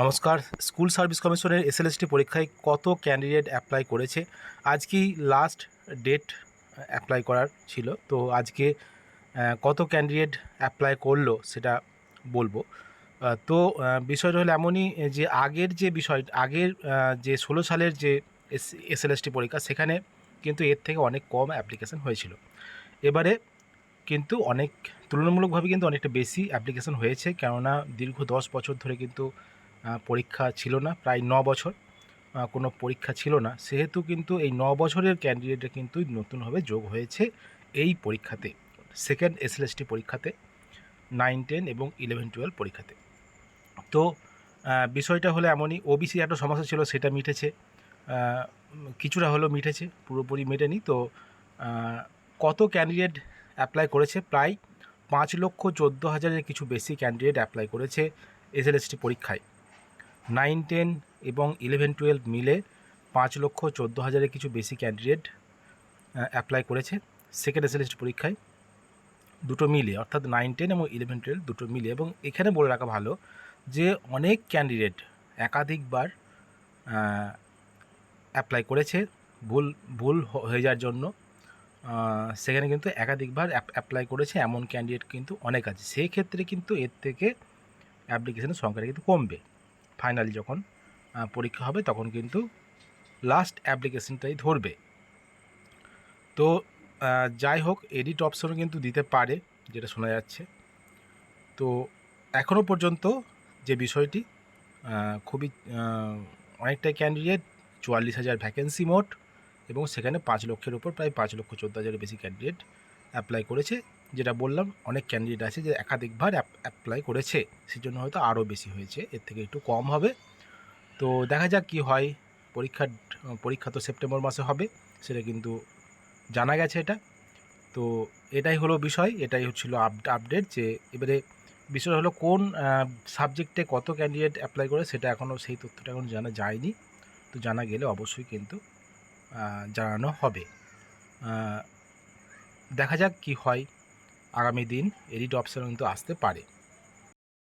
নমস্কার। School service কমিশনের SLST পরীক্ষায় কত ক্যান্ডিডেট অ্যাপ্লাই করেছে? আজকেই লাস্ট ডেট অ্যাপ্লাই করার ছিল। তো আজকে কত ক্যান্ডিডেট অ্যাপ্লাই করল সেটা বলব। তো বিষয়টা হলো এমনই যে আগের যে বিষয়, আগের যে ষোলো সালের যে এস, এসএলএসটি পরীক্ষা, সেখানে কিন্তু এর থেকে অনেক কম অ্যাপ্লিকেশন হয়েছিল। এবারে কিন্তু অনেক, তুলনামূলকভাবে কিন্তু অনেকটা বেশি অ্যাপ্লিকেশন হয়েছে। কেননা দীর্ঘ দশ বছর ধরে কিন্তু পরীক্ষা ছিল না, প্রায় ন বছর কোনো পরীক্ষা ছিল না। সেহেতু কিন্তু এই ন বছরের ক্যান্ডিডেটরা কিন্তু নতুনভাবে যোগ হয়েছে এই পরীক্ষাতে। সেকেন্ড এসএলএসটি পরীক্ষাতে নাইন টেন এবং ইলেভেন টুয়েলভ পরীক্ষাতে। তো বিষয়টা হলো এমনই ওবিসি একটা সমস্যা ছিল, সেটা মিটেছে। কিছুটা হলেও মিটেছে, পুরোপুরি মেটেনি। তো কত ক্যান্ডিডেট অ্যাপ্লাই করেছে? প্রায় পাঁচ লক্ষ চোদ্দ হাজারের কিছু বেশি ক্যান্ডিডেট অ্যাপ্লাই করেছে এসএলএসটি পরীক্ষায়। নাইন, টেন এবং ইলেভেন, টুয়েলভ মিলে পাঁচ লক্ষ চোদ্দ হাজারের কিছু বেশি ক্যান্ডিডেট অ্যাপ্লাই করেছে সেকেন্ড এসএলএসটি পরীক্ষায়। দুটো মিলে, অর্থাৎ নাইন, টেন এবং ইলেভেন, টুয়েলভ দুটো মিলে এবং এখানে বলে রাখা ভালো যে অনেক ক্যান্ডিডেট একাধিকবার অ্যাপ্লাই করেছে, ভুল ভুল হয়ে যাওয়ার জন্য সেখানে কিন্তু একাধিকবার অ্যাপ্লাই করেছে, এমন ক্যান্ডিডেট কিন্তু অনেক আছে। সেই ক্ষেত্রে কিন্তু এর থেকে অ্যাপ্লিকেশনের সংখ্যাটা কিন্তু কমবে। ফাইনালি যখন পরীক্ষা হবে তখন কিন্তু লাস্ট অ্যাপ্লিকেশনটাই ধরবে। তো যাই হোক এডিট অপশনও কিন্তু দিতে পারে, যেটা শোনা যাচ্ছে। তো এখনও পর্যন্ত যে বিষয়টি খুবই অনেকটাই ক্যান্ডিডেট চুয়াল্লিশ হাজার ভ্যাকেন্সি মোট, এবং সেখানে পাঁচ লক্ষের উপর প্রায় পাঁচ লক্ষ চোদ্দ হাজারের বেশি ক্যান্ডিডেট অ্যাপ্লাই করেছে। যেটা বললাম, অনেক ক্যান্ডিডেট আছে যে একাধিকবার অ্যাপ্লাই করেছে, সেজন্য হয়তো আরও বেশি হয়েছে, এর থেকে একটু কম হবে। তো দেখা যাক কি হয় পরীক্ষার পরীক্ষা তো সেপ্টেম্বর মাসে হবে, সেটা কিন্তু জানা গেছে এটা। তো এটাই হলো বিষয়, এটাই হচ্ছিল আপডেট যে এবারে বিষয় হলো কোন সাবজেক্টে কত ক্যান্ডিডেট অ্যাপ্লাই করে, সেটা এখনও সেই তথ্যটা এখনও জানা যায়নি। তো জানা গেলে অবশ্যই কিন্তু জানানো হবে। দেখা যাক কি হয়। আগামী দিন এডিট অপশন কিন্তু আসতে পারে।